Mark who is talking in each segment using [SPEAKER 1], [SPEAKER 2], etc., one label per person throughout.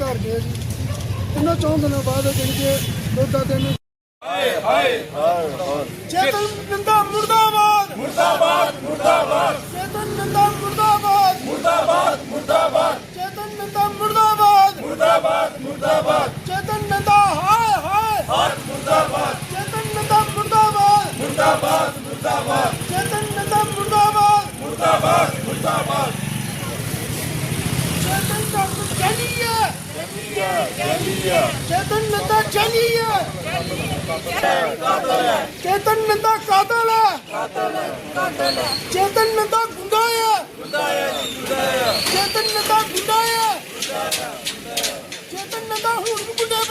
[SPEAKER 1] ਹਾਰ ਗਏ ਜੀ। ਇਹਨਾਂ ਚੌਂ ਦਿਨਾਂ ਬਾਅਦ ਜਿਹੜੀ ਕਿ ਦੋਦਾ ਦਿਨ। ਚੇਤਨ ਨੰਦਾ ਮੁਰਦਾਬਾਦ। ਮੁਰਦਾਬਾਦ ਮੁਰਦਾਬਾਦ। ਚੇਤਨ ਨੰਦਾ ਮੁਰਦਾਬਾਦ। ਮੁਰਦਾਬਾਦ ਮੁਰਦਾਬਾਦ। ਚੇਤਨ ਨੰਦਾ ਮੁਰਦਾਬਾਦ। ਮੁਰਦਾਬਾਦ ਮੁਰਦਾਬਾਦ। ਚੇਤਨ ਨੰਦਾ ਹਾਏ ਹਾਏ। ਹਾਏ ਮੁਰਦਾਬਾਦ। ਚੇਤਨ ਨੰਦਾ ਮੁਰਦਾਬਾਦ। ਮੁਰਦਾਬਾਦ ਮੁਰਦਾਬਾਦ। ਚੇਤਨ ਨੰਦਾ ਮੁਰਦਾਬਾਦ। ਮੁਰਦਾਬਾਦ ਚੇਤਨ ਡਾਕਟਰ ਚਲੀਏ ਚੇਤਨ ਨੰਦਾ ਚਲੀਏ ਚੇਤਨ ਨੰਦਾ ਕਾਤਲ ਹੈ। ਚੇਤਨ ਨੰਦਾ ਗੁੰਡਾ ਹੈ। ਚੇਤਨ ਨੰਦਾ ਗੁੰਡਾ ਹੈ। ਚੇਤਨ ਨੰਦਾ ਹੁਣ ਵੀ ਗੁੰਡੇ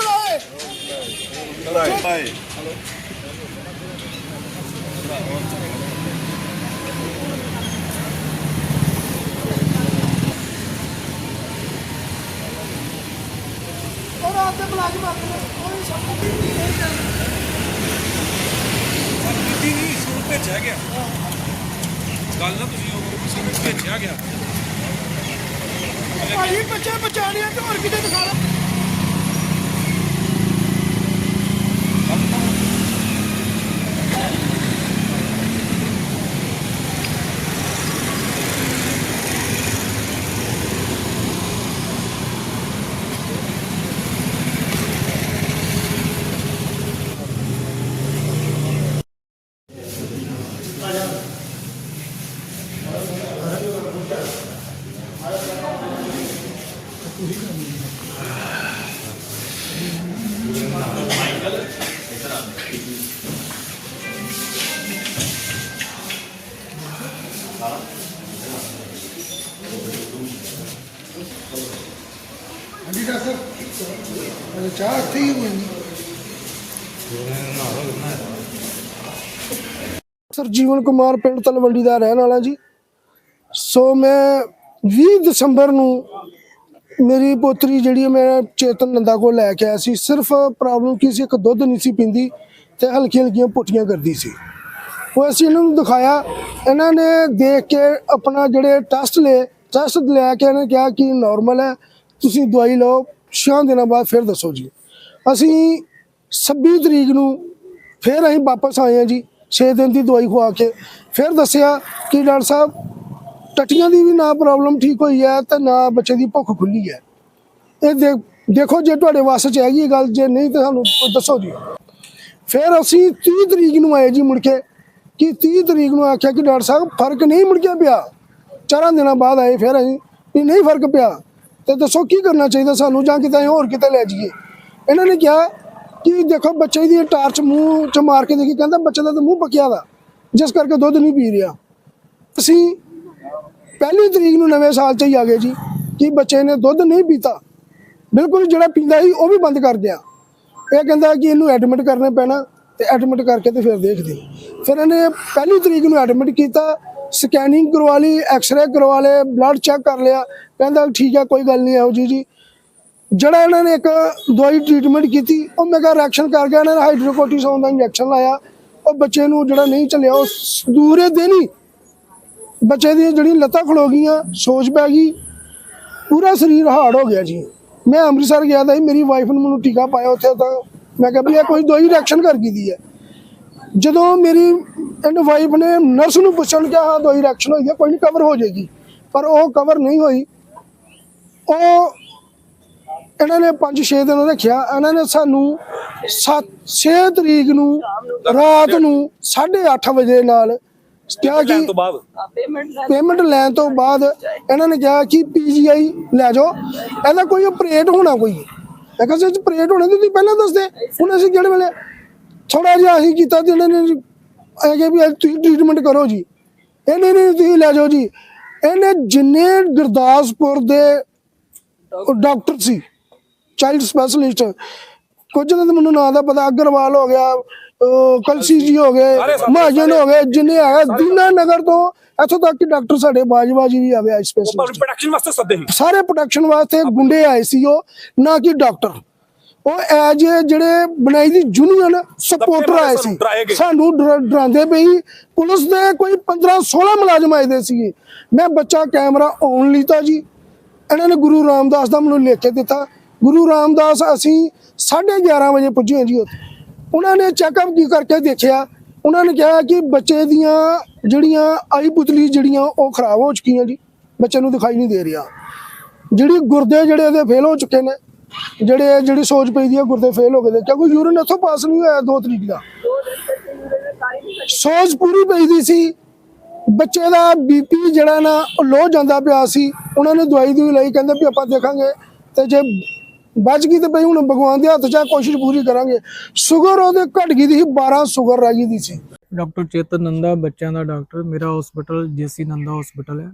[SPEAKER 1] ਮੁਲਾਜ਼ਮ ਆਪਣੇ ਕੋਈ
[SPEAKER 2] ਨਹੀਂ। ਨੂੰ ਭੇਜਿਆ ਗਿਆ। ਗੱਲ ਨਾ ਤੁਸੀਂ ਉਹ ਕਿਸੇ ਨੂੰ ਭੇਜਿਆ ਗਿਆ।
[SPEAKER 1] ਭਾਈ ਬੱਚੇ ਬਚਾਣੇ ਆ ਤੇ ਹੋਰ ਕਿਤੇ ਦਿਖਾ ਲੈ ਹਾਂਜੀ ਡਾਕਟਰ। ਅਰੇ ਚਾਹ ਇੱਥੇ ਹੀ ਹੋਣੀ ਸਰ, ਜੀਵਨ ਕੁਮਾਰ ਪਿੰਡ ਤਲਵੰਡੀ ਦਾ ਰਹਿਣ ਵਾਲਾ ਜੀ। ਸੋ ਮੈਂ 20 ਦਸੰਬਰ ਨੂੰ ਮੇਰੀ ਪੋਤਰੀ ਜਿਹੜੀ ਮੈਂ ਚੇਤਨ ਨੰਦਾ ਕੋਲ ਲੈ ਕੇ ਆਇਆ ਸੀ। ਸਿਰਫ ਪ੍ਰੋਬਲਮ ਕੀ ਸੀ, ਇੱਕ ਦੁੱਧ ਨਹੀਂ ਸੀ ਪੀਂਦੀ ਤੇ ਹਲਕੀ ਹਲਕੀਆਂ ਪੁੱਟੀਆਂ ਕਰਦੀ ਸੀ। ਉਹ ਅਸੀਂ ਇਹਨਾਂ ਨੂੰ ਦਿਖਾਇਆ। ਇਹਨਾਂ ਨੇ ਦੇਖ ਕੇ ਆਪਣਾ ਜਿਹੜੇ ਟੈਸਟ ਲਏ। ਟੈਸਟ ਲੈ ਕੇ ਇਹਨੇ ਕਿਹਾ ਕਿ ਨਾਰਮਲ ਹੈ, ਤੁਸੀਂ ਦਵਾਈ ਲਓ ਛੇ ਦਿਨਾਂ ਬਾਅਦ ਫਿਰ ਦੱਸੋ ਜੀ। ਅਸੀਂ 26 ਤਰੀਕ ਨੂੰ ਫਿਰ ਅਸੀਂ ਵਾਪਸ ਆਏ ਹਾਂ ਜੀ 6 ਦਿਨ ਦੀ ਦਵਾਈ ਖਵਾ ਕੇ। ਫਿਰ ਦੱਸਿਆ ਕਿ ਡਾਕਟਰ ਸਾਹਿਬ ਟੱਟੀਆਂ ਦੀ ਵੀ ਨਾ ਪ੍ਰੋਬਲਮ ਠੀਕ ਹੋਈ ਹੈ ਤੇ ਨਾ ਬੱਚੇ ਦੀ ਭੁੱਖ ਖੁੱਲੀ ਹੈ। ਇਹ ਦੇ- ਦੇਖੋ ਜੇ ਤੁਹਾਡੇ ਵੱਸ ਚ ਹੈਗੀ ਇਹ ਗੱਲ, ਜੇ ਨਹੀਂ ਤਾਂ ਸਾਨੂੰ ਦੱਸੋ ਜੀ। ਫਿਰ ਅਸੀਂ 30 ਤਰੀਕ ਨੂੰ ਆਏ ਜੀ ਮੁੜ ਕੇ, ਕਿ 30 ਤਰੀਕ ਨੂੰ ਆਖਿਆ ਕਿ ਡਾਕਟਰ ਸਾਹਿਬ ਫ਼ਰਕ ਨਹੀਂ ਮੁੜ ਕੇ ਪਿਆ। ਚਾਰਾਂ ਦਿਨਾਂ ਬਾਅਦ ਆਏ ਫਿਰ ਅਸੀਂ, ਵੀ ਨਹੀਂ ਫ਼ਰਕ ਪਿਆ। ਤੇ ਦੱਸੋ ਕੀ ਕਰਨਾ ਚਾਹੀਦਾ ਸਾਨੂੰ, ਜਾਂ ਕਿਤੇ ਅਸੀਂ ਹੋਰ ਕਿਤੇ ਲੈ ਜਾਈਏ। ਇਹਨਾਂ ਨੇ ਕਿਹਾ ਕਿ ਦੇਖੋ ਬੱਚੇ ਦੀ ਟਾਰਚ ਮੂੰਹ ਚ ਮਾਰ ਕੇ ਦੇਖੀ, ਕਹਿੰਦਾ ਬੱਚੇ ਦਾ ਤਾਂ ਮੂੰਹ ਪੱਕਿਆ ਦਾ ਜਿਸ ਕਰਕੇ ਦੁੱਧ ਨਹੀਂ ਪੀ ਰਿਹਾ। ਅਸੀਂ ਪਹਿਲੀ ਤਰੀਕ ਨੂੰ ਨਵੇਂ ਸਾਲ 'ਚ ਹੀ ਆ ਗਏ ਜੀ, ਕਿ ਬੱਚੇ ਨੇ ਦੁੱਧ ਨਹੀਂ ਪੀਤਾ। ਬਿਲਕੁਲ ਜਿਹੜਾ ਪੀਂਦਾ ਸੀ, ਉਹ ਵੀ ਬੰਦ ਕਰ ਦਿਆ। ਇਹ ਕਹਿੰਦਾ ਕਿ ਇਹਨੂੰ ਐਡਮਿਟ ਕਰਨਾ ਪੈਣਾ, ਤੇ ਐਡਮਿਟ ਕਰਕੇ ਤੇ ਫਿਰ ਦੇਖਦੇ ਫਿਰ ਇਹਨੇ ਪਹਿਲੀ ਤਰੀਕ ਨੂੰ ਐਡਮਿਟ ਕੀਤਾ ਸਕੈਨਿੰਗ ਕਰਵਾ ਲਈ ਐਕਸ-ਰੇ ਕਰਵਾ ਲਏ ਬਲੱਡ ਚੈੱਕ ਕਰ ਲਿਆ। ਕਹਿੰਦਾ ਠੀਕ ਆ, ਕੋਈ ਗੱਲ ਨਹੀਂ ਆਓ ਜੀ ਜੀ। ਜਿਹੜਾ ਇਹਨਾਂ ਨੇ ਇੱਕ ਦਵਾਈ ਟ੍ਰੀਟਮੈਂਟ ਕੀਤੀ, ਉਹ ਮੇਗਾ ਰਿਐਕਸ਼ਨ ਕਰ ਗਿਆ, ਇਹਨਾਂ ਨੇ ਹਾਈਡਰੋਕੋਰਟਿਸੋਨ ਦਾ ਇੰਜੈਕਸ਼ਨ ਲਾਇਆ। ਉਹ ਬੱਚੇ ਨੂੰ ਜਿਹੜਾ ਨਹੀਂ ਚੱਲਿਆ, ਉਹ ਦੂਰੇ ਦਿਨ ਹੀ ਬੱਚੇ ਦੀਆਂ ਜਿਹੜੀਆਂ ਲੱਤਾਂ ਖਲੋ ਗਈਆਂ, ਸੋਜ ਪੈ ਗਈ, ਪੂਰਾ ਸਰੀਰ ਹਾਰਡ ਹੋ ਗਿਆ ਜੀ। ਮੈਂ ਅੰਮ੍ਰਿਤਸਰ ਗਿਆ ਤਾਂ ਸੀ ਮੇਰੀ ਵਾਈਫ ਨੂੰ ਮੈਨੂੰ ਟੀਕਾ ਪਾਇਆ ਉੱਥੇ ਤਾਂ। ਮੈਂ ਕਿਹਾ ਵੀ ਇਹ ਕੋਈ ਦਵਾਈ ਰਿਐਕਸ਼ਨ ਕਰ ਗਈ ਦੀ ਹੈ। ਜਦੋਂ ਮੇਰੀ ਇਹਨ ਵਾਈਫ ਨੇ ਨਰਸ ਨੂੰ ਪੁੱਛਣ ਕਿ ਹਾਂ ਦੋਈ ਰਿਐਕਸ਼ਨ ਹੋਈ ਹੈ, ਕੋਈ ਨਹੀਂ ਕਵਰ ਹੋ ਜਾਏਗੀ। ਪਰ ਉਹ ਕਵਰ ਨਹੀਂ ਹੋਈ। ਉਹ ਇਹਨਾਂ ਨੇ 5-6 ਦਿਨ ਰੱਖਿਆ। ਇਹਨਾਂ ਨੇ ਸਾਨੂੰ 7-6 ਤਰੀਕ ਨੂੰ ਰਾਤ ਨੂੰ 8:30 ਵਜੇ ਨਾਲ ਕਿਹਾ ਕਿ
[SPEAKER 2] ਤੋਂ ਬਾਅਦ?
[SPEAKER 1] ਪੇਮੈਂਟ ਲੈਣ ਤੋਂ ਬਾਅਦ ਇਹਨਾਂ ਨੇ ਕਿਹਾ ਕਿ ਪੀਜੀਆਈ ਲੈ ਜਾਓ। ਇਹਦਾ ਕੋਈ ਆਪਰੇਟ ਹੋਣਾ ਕੋਈ? ਮੈਂ ਕਿਹਾ ਸੀ ਆਪਰੇਟ ਹੋਣਾ ਤੇ ਤੁਸੀਂ ਪਹਿਲਾਂ ਦੱਸਦੇ। ਹੁਣ ਅਸੀਂ ਜਿਹੜੇ ਵੇਲੇ? ਥੋੜਾ ਜਿਹਾ ਅਸੀਂ ਕੀਤਾ ਤੇ ਇਹਨਾਂ ਨੇ ਇਹ ਕਿ ਵੀ ਅੱਜ ਤੁਸੀਂ ਟ੍ਰੀਟਮੈਂਟ ਕਰੋ ਜੀ। ਇਹ ਨਹੀਂ ਨਹੀਂ ਤੁਸੀਂ ਲੈ ਜਾਓ ਜੀ। ਇਹਨੇ ਜਿੰਨੇ ਗੁਰਦਾਸਪੁਰ ਦੇ ਡਾਕਟਰ ਸੀ ਚਾਈਲਡ ਸਪੈਸ਼ਲਿਸਟ ਕੁਝ ਦਾ ਤਾਂ ਮੈਨੂੰ ਨਾਂ ਦਾ ਪਤਾ ਅਗਰਵਾਲ ਹੋ ਗਿਆ ਕਲਸੀ ਜੀ ਹੋ ਗਏ ਮਹਾਜਨ ਹੋ ਗਏ ਜਿੰਨੇ ਹੈਗਾ ਦੀਨਾ ਨਗਰ ਤੋਂ ਇੱਥੋਂ ਤੱਕ ਕਿ ਡਾਕਟਰ ਸਾਡੇ ਬਾਜਵਾਜੀ ਵੀ ਆਵੇ ਸਪੈਸ਼ਲਿਸਟ
[SPEAKER 2] ਪ੍ਰੋਡਕਸ਼ਨ ਵਾਸਤੇ ਸੱਦੇ ਸੀ।
[SPEAKER 1] ਸਾਰੇ ਪ੍ਰੋਟੈਕਸ਼ਨ ਵਾਸਤੇ ਗੁੰਡੇ ਆਏ ਸੀ ਉਹ ਨਾ ਕਿ ਡਾਕਟਰ। ਉਹ ਐਜ ਜਿਹੜੇ ਬਣਾਈ ਦੀ ਯੂਨੀਅਨ ਸਪੋਰਟਰ ਆਏ ਸੀ। ਸਾਨੂੰ ਡਰਾ- ਡਰਾਉਂਦੇ ਪਈ ਪੁਲਿਸ ਦੇ ਕੋਈ 15 16 ਮੁਲਾਜ਼ਮ ਆਏ ਦੇ ਸੀਗੇ। ਮੈਂ ਬੱਚਾ ਕੈਮਰਾ ਆਨ ਲੀਤਾ ਜੀ। ਇਹਨਾਂ ਨੇ ਗੁਰੂ ਰਾਮਦਾਸ ਦਾ ਮੈਨੂੰ ਲਿਖ ਕੇ ਦਿੱਤਾ। ਗੁਰੂ ਰਾਮਦਾਸ ਅਸੀਂ 11:30 ਵਜੇ ਪੁੱਜੇ ਜੀ ਉੱਥੇ। ਉਹਨਾਂ ਨੇ ਚੈੱਕਅਪ ਕੀ ਕਰਕੇ ਦੇਖਿਆ। ਉਹਨਾਂ ਨੇ ਕਿਹਾ ਕਿ ਬੱਚੇ ਦੀਆਂ ਜਿਹੜੀਆਂ ਆਈ ਪੁਤਲੀ ਜਿਹੜੀਆਂ ਉਹ ਖਰਾਬ ਹੋ ਚੁੱਕੀਆਂ ਜੀ। ਬੱਚੇ ਨੂੰ ਦਿਖਾਈ ਨਹੀਂ ਦੇ ਰਿਹਾ। ਜਿਹੜੀ ਗੁਰਦੇ ਜਿਹੜੇ ਇਹਦੇ ਫੇਲ ਹੋ ਚੁੱਕੇ ਨੇ, ਜਿਹੜੇ ਜਿਹੜੀ ਸੋਚ ਪਈ ਦੀ ਹੈ ਗੁਰਦੇ ਫੇਲ ਹੋ ਗਏ ਨੇ। ਕਿਉਂਕਿ ਯੂਰਨ ਇੱਥੋਂ ਪਾਸ ਨਹੀਂ ਹੋਇਆ ਦੋ ਤਰੀਕ ਦਾ। ਸੋਚ ਪੂਰੀ ਪਈ ਦੀ ਸੀ। ਬੱਚੇ ਦਾ ਬੀਪੀ ਜਿਹੜਾ ਨਾ ਉਹ ਲੋ ਜਾਂਦਾ ਪਿਆ ਸੀ। ਉਹਨਾਂ ਨੇ ਦਵਾਈ ਦੀ ਲਈ, ਕਹਿੰਦੇ ਵੀ ਆਪਾਂ ਦੇਖਾਂਗੇ। ਤੇ ਜੇ ਬਚ ਗਈ ਤੇ ਬਈ ਹੁਣ ਭਗਵਾਨ ਦੇ ਹੱਥ 'ਚ ਆ, ਕੋਸ਼ਿਸ਼ ਪੂਰੀ ਕਰਾਂਗੇ। ਸ਼ੂਗਰ ਉਹਦੇ ਘਟ ਗਈ ਦੀ ਸੀ 12 ਸ਼ੂਗਰ ਰਹਿ ਗਈ ਦੀ ਸੀ।
[SPEAKER 3] ਡਾਕਟਰ ਚੇਤਨ ਨੰਦਾ ਬੱਚਿਆਂ ਦਾ ਡਾਕਟਰ ਮੇਰਾ ਹਸਪੀਟਲ ਜੇਸੀ ਨੰਦਾ ਹਸਪੀਟਲ ਹੈ।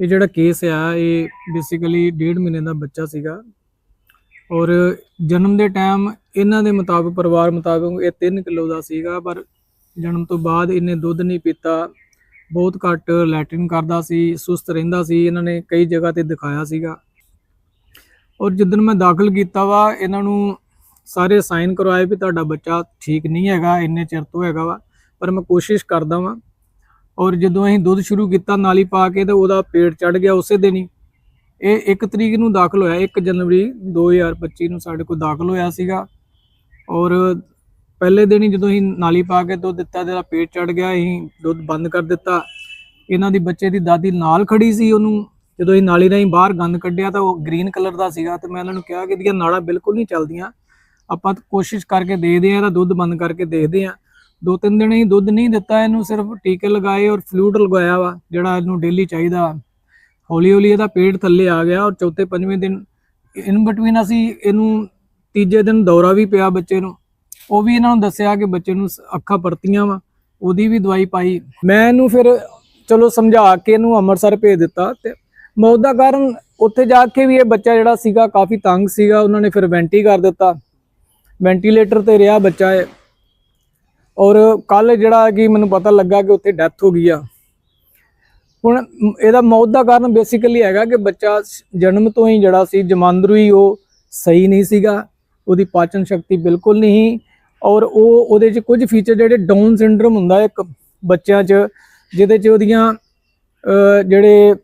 [SPEAKER 3] ਇਹ ਜਿਹੜਾ ਕੇਸ ਆ ਇਹ ਬੇਸਿਕਲੀ ਡੇਢ ਮਹੀਨੇ ਦਾ ਬੱਚਾ ਸੀਗਾ। ਔਰ ਜਨਮ ਦੇ ਟਾਈਮ ਇਹਨਾਂ ਦੇ ਮੁਤਾਬਕ ਪਰਿਵਾਰ ਮੁਤਾਬਕ ਇਹ 3 ਕਿਲੋ ਦਾ ਸੀਗਾ ਪਰ ਜਨਮ ਤੋਂ ਬਾਅਦ ਇਹਨੇ ਦੁੱਧ ਨਹੀਂ ਪੀਤਾ। ਬਹੁਤ ਘੱਟ ਲੈਟਰਿਨ ਕਰਦਾ ਸੀ ਸੁਸਤ ਰਹਿੰਦਾ ਸੀ। ਇਹਨਾਂ ਨੇ ਕਈ ਜਗ੍ਹਾ ਤੇ ਦਿਖਾਇਆ ਸੀਗਾ। ਔਰ ਜਿੱਦਣ ਮੈਂ ਦਾਖਲ ਕੀਤਾ ਵਾ, ਇਹਨਾਂ ਨੂੰ ਸਾਰੇ ਸਾਈਨ ਕਰਵਾਏ ਵੀ ਤੁਹਾਡਾ ਬੱਚਾ ਠੀਕ ਨਹੀਂ ਹੈਗਾ, ਇੰਨੇ ਚਿਰ ਤੋਂ ਹੈਗਾ ਵਾ, ਪਰ ਮੈਂ ਕੋਸ਼ਿਸ਼ ਕਰਦਾ ਵਾਂ। ਔਰ ਜਦੋਂ ਅਸੀਂ ਦੁੱਧ ਸ਼ੁਰੂ ਕੀਤਾ, ਨਾਲੀ ਪਾ ਕੇ ਤੇ ਉਹਦਾ ਪੇਟ ਚੜ ਗਿਆ ਉਸੇ ਦਿਨ। ਹੀ ਇਹ 1 ਤਰੀਕ ਨੂੰ ਦਾਖਲ ਹੋਇਆ 1 ਜਨਵਰੀ 2025 ਨੂੰ ਸਾਡੇ ਕੋਲ ਦਾਖਲ ਹੋਇਆ ਸੀਗਾ। ਔਰ ਪਹਿਲੇ ਦਿਨ ਹੀ ਜਦੋਂ ਅਸੀਂ ਨਾਲੀ ਪਾ ਕੇ ਦੁੱਧ ਦਿੱਤਾ ਤੇ ਇਹਦਾ ਪੇਟ ਚੜ ਗਿਆ, ਅਸੀਂ ਦੁੱਧ ਬੰਦ ਕਰ ਦਿੱਤਾ। ਇਹਨਾਂ ਦੀ ਬੱਚੇ ਦੀ ਦਾਦੀ ਨਾਲ ਖੜੀ ਸੀ ਉਹਨੂੰ। ਜਦੋਂ ਅਸੀਂ ਨਾਲੀ ਰਾਹੀਂ ਬਾਹਰ ਗੰਦ ਕੱਢਿਆ ਤਾਂ ਉਹ ਗ੍ਰੀਨ ਕਲਰ ਦਾ ਸੀਗਾ ਤੇ ਮੈਂ ਇਹਨਾਂ ਨੂੰ ਕਿਹਾ ਕਿ ਇਹਦੀਆਂ ਨਾੜਾਂ ਬਿਲਕੁਲ ਨਹੀਂ ਚੱਲਦੀਆਂ। ਆਪਾਂ ਕੋਸ਼ਿਸ਼ ਕਰਕੇ ਦੇਖਦੇ ਆ ਇਹਦਾ ਦੁੱਧ ਬੰਦ ਕਰਕੇ ਦੇਖਦੇ ਆ ਦੋ ਤਿੰਨ ਦਿਨ ਹੀ ਦੁੱਧ ਨਹੀਂ ਦਿੱਤਾ, ਇਹਨੂੰ ਸਿਰਫ ਟੀਕੇ ਲਗਾਏ ਔਰ ਫਲੂਇਡ ਲਗਾਇਆ ਵਾ, ਜਿਹੜਾ ਇਹਨੂੰ ਡੇਲੀ ਚਾਹੀਦਾ। ਹੌਲੀ ਹੌਲੀ ਇਹਦਾ ਪੇਟ ਥੱਲੇ ਆ ਗਿਆ ਔਰ ਚੌਥੇ ਪੰਜਵੇਂ ਦਿਨ ਇਨ ਬਿਟਵੀਨ ਅਸੀਂ ਇਹਨੂੰ ਤੀਜੇ ਦਿਨ ਦੌਰਾ ਵੀ ਪਿਆ ਬੱਚੇ ਨੂੰ। ਉਹ ਵੀ ਇਹਨਾਂ ਨੂੰ ਦੱਸਿਆ ਕਿ ਬੱਚੇ ਨੂੰ ਅੱਖਾਂ ਪਰਤੀਆਂ ਵਾ, ਉਹਦੀ ਵੀ ਦਵਾਈ ਪਾਈ। ਮੈਂ ਇਹਨੂੰ ਫਿਰ ਚਲੋ ਸਮਝਾ ਕੇ ਇਹਨੂੰ ਅੰਮ੍ਰਿਤਸਰ ਭੇਜ ਦਿੱਤਾ ਤੇ ਮੌਤ ਦਾ ਕਾਰਨ ਉੱਥੇ ਜਾ ਕੇ ਵੀ ਇਹ ਬੱਚਾ ਜਿਹੜਾ ਸੀਗਾ ਕਾਫੀ ਤੰਗ ਸੀਗਾ, ਉਹਨਾਂ ਨੇ ਫਿਰ ਵੈਂਟੀ ਕਰ ਦਿੱਤਾ। ਵੈਂਟੀਲੇਟਰ ਤੇ ਰਿਹਾ ਬੱਚਾ ਇਹ। ਔਰ ਕੱਲ ਜਿਹੜਾ ਕਿ ਮੈਨੂੰ ਪਤਾ ਲੱਗਾ ਕਿ ਉੱਥੇ ਡੈਥ ਹੋ ਗਈ ਆ। ਹੁਣ ਇਹਦਾ ਮੌਤ ਦਾ ਕਾਰਨ ਬੇਸਿਕਲੀ ਹੈਗਾ ਕਿ ਬੱਚਾ ਜਨਮ ਤੋਂ ਹੀ ਜਿਹੜਾ ਸੀ, ਜਮਾਂਦਰੂ ਹੀ ਉਹ ਸਹੀ ਨਹੀਂ ਸੀਗਾ। ਉਹਦੀ ਪਾਚਨ ਸ਼ਕਤੀ ਬਿਲਕੁਲ ਨਹੀਂ ਔਰ ਉਹ ਉਹਦੇ 'ਚ ਕੁਝ ਫੀਚਰ ਜਿਹੜੇ ਡਾਊਨ ਸਿੰਡਰਮ ਹੁੰਦਾ ਇੱਕ ਬੱਚਿਆਂ 'ਚ, ਜਿਹਦੇ 'ਚ ਉਹਦੀਆਂ ਜਿਹੜੇ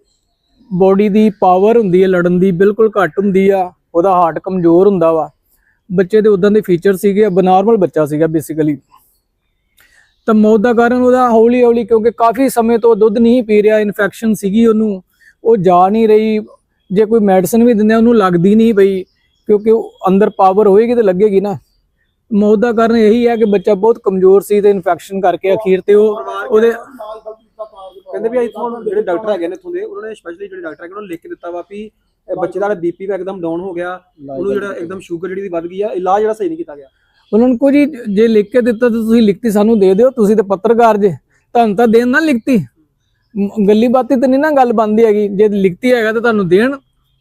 [SPEAKER 3] ਬੋਡੀ ਦੀ ਪਾਵਰ ਹੁੰਦੀ ਹੈ, ਲੜਨ ਦੀ ਬਿਲਕੁਲ ਘੱਟ ਹੁੰਦੀ ਆ, ਉਹਦਾ ਹਾਰਟ ਕਮਜ਼ੋਰ ਹੁੰਦਾ ਵਾ। ਬੱਚੇ ਦੇ ਉਦਾਂ ਦੇ ਫੀਚਰ ਸੀਗੇ ਬਨਾਰਮਲ ਬੱਚਾ ਸੀਗਾ ਬੇਸਿਕਲੀ ਤਾਂ ਮੌਤ ਦਾ ਕਾਰਨ ਉਹਦਾ ਹੌਲੀ ਹੌਲੀ, ਕਿਉਂਕਿ ਕਾਫੀ ਸਮੇਂ ਤੋਂ ਦੁੱਧ ਨਹੀਂ ਪੀ ਰਿਹਾ ਇਨਫੈਕਸ਼ਨ ਸੀਗੀ ਉਹਨੂੰ, ਉਹ ਜਾ ਨਹੀਂ ਰਹੀ। ਜੇ ਕੋਈ ਮੈਡੀਸਨ ਵੀ ਦਿੰਦੇ ਉਹਨੂੰ ਲੱਗਦੀ ਨਹੀਂ ਪਈ, ਕਿਉਂਕਿ ਅੰਦਰ ਪਾਵਰ ਹੋਏਗੀ ਤੇ ਲੱਗੇਗੀ ਨਾ। ਮੌਤ ਦਾ ਕਾਰਨ ਇਹੀ ਹੈ ਕਿ ਬੱਚਾ ਬਹੁਤ ਕਮਜ਼ੋਰ ਸੀ ਤੇ ਇਨਫੈਕਸ਼ਨ ਕਰਕੇ ਅਖੀਰ ਤੇ ਉਹ ਉਹਦੇ
[SPEAKER 4] ਕਹਿੰਦੇ ਵੀ ਇੱਥੋਂ ਜਿਹੜੇ ਡਾਕਟਰ ਹੈਗੇ ਨੇ ਇੱਥੋਂ ਦੇ ਉਹਨਾਂ ਨੇ ਸਪੈਸ਼ਲੀ ਜਿਹੜੇ ਡਾਕਟਰ ਹੈਗੇ ਉਹਨਾਂ ਨੇ ਲਿਖ ਕੇ ਦਿੱਤਾ ਵਾ ਵੀ ਬੱਚੇ ਦਾ ਬੀਪੀ ਵੀ ਇੱਕਦਮ ਡਾਊਨ ਹੋ ਗਿਆ ਉਹਨੂੰ ਜਿਹੜਾ ਇੱਕਦਮ ਸ਼ੂਗਰ ਜਿਹੜੀ ਦੀ ਵੱਧ ਗਈ ਆ ਇਲਾਜ ਜਿਹੜਾ ਸਹੀ ਨਹੀਂ ਕੀਤਾ ਗਿਆ।
[SPEAKER 3] ਉਹਨਾਂ ਨੂੰ ਕੋਈ ਜੇ ਲਿਖ ਕੇ ਦਿੱਤਾ ਤਾਂ ਤੁਸੀਂ ਲਿਖਤੀ ਸਾਨੂੰ ਦੇ ਦਿਓ ਤੁਸੀਂ ਤਾਂ ਪੱਤਰਕਾਰ ਜੇ ਤੁਹਾਨੂੰ ਤਾਂ ਦੇਣ ਨਾ ਲਿਖਤੀ। ਗੱਲੀ ਬਾਤੀ ਤੇ ਨਹੀਂ ਨਾ ਗੱਲ ਬੰਦੀ ਹੈਗੀ ਜੇ ਲਿਖਤੀ ਹੈਗਾ ਤਾਂ ਤੁਹਾਨੂੰ ਦੇਣ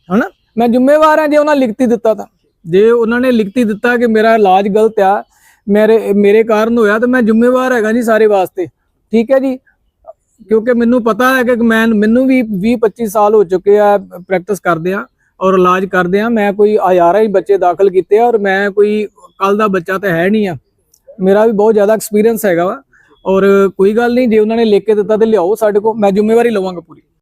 [SPEAKER 3] ਹਨਾ? ਮੈਂ ਜ਼ਿੰਮੇਵਾਰ ਹਾਂ ਜੇ ਉਹਨਾਂ ਲਿਖਤੀ ਦਿੱਤਾ ਤਾਂ। ਜੇ ਉਹਨਾਂ ਨੇ ਲਿਖਤੀ ਦਿੱਤਾ ਕਿ ਮੇਰਾ ਇਲਾਜ ਗਲਤ ਆ ਮੇਰੇ ਮੇਰੇ ਕਾਰਨ ਹੋਇਆ ਤਾਂ ਮੈਂ ਜ਼ਿੰਮੇਵਾਰ ਹੈਗਾ ਜੀ ਸਾਰੇ ਵਾਸਤੇ। ਠੀਕ ਹੈ ਜੀ? ਕਿਉਂਕਿ ਮੈਨੂੰ ਪਤਾ ਹੈ ਕਿ ਮੈਂ ਮੈਨੂੰ ਵੀ 20 25 ਸਾਲ ਹੋ ਚੁੱਕੇ ਆ ਪ੍ਰੈਕਟਿਸ ਕਰਦੇ ਆ ਔਰ ਇਲਾਜ ਕਰਦੇ ਆ ਮੈਂ ਕੋਈ ਹਜ਼ਾਰਾਂ ਹੀ ਬੱਚੇ ਦਾਖਲ ਕੀਤੇ ਆ ਔਰ ਮੈਂ ਕੋਈ ਕੱਲ ਦਾ ਬੱਚਾ ਤਾਂ ਹੈ ਨਹੀਂ ਆ। ਮੇਰਾ ਵੀ ਬਹੁਤ ਜ਼ਿਆਦਾ ਐਕਸਪੀਰੀਅੰਸ ਹੈਗਾ ਵਾ। ਔਰ ਕੋਈ ਗੱਲ ਨਹੀਂ, ਜੇ ਉਹਨਾਂ ਨੇ ਲਿਖ ਕੇ ਦਿੱਤਾ ਤੇ ਲਿਆਓ ਸਾਡੇ ਕੋਲ, ਮੈਂ ਜ਼ਿੰਮੇਵਾਰੀ ਲਵਾਂਗਾ ਪੂਰੀ।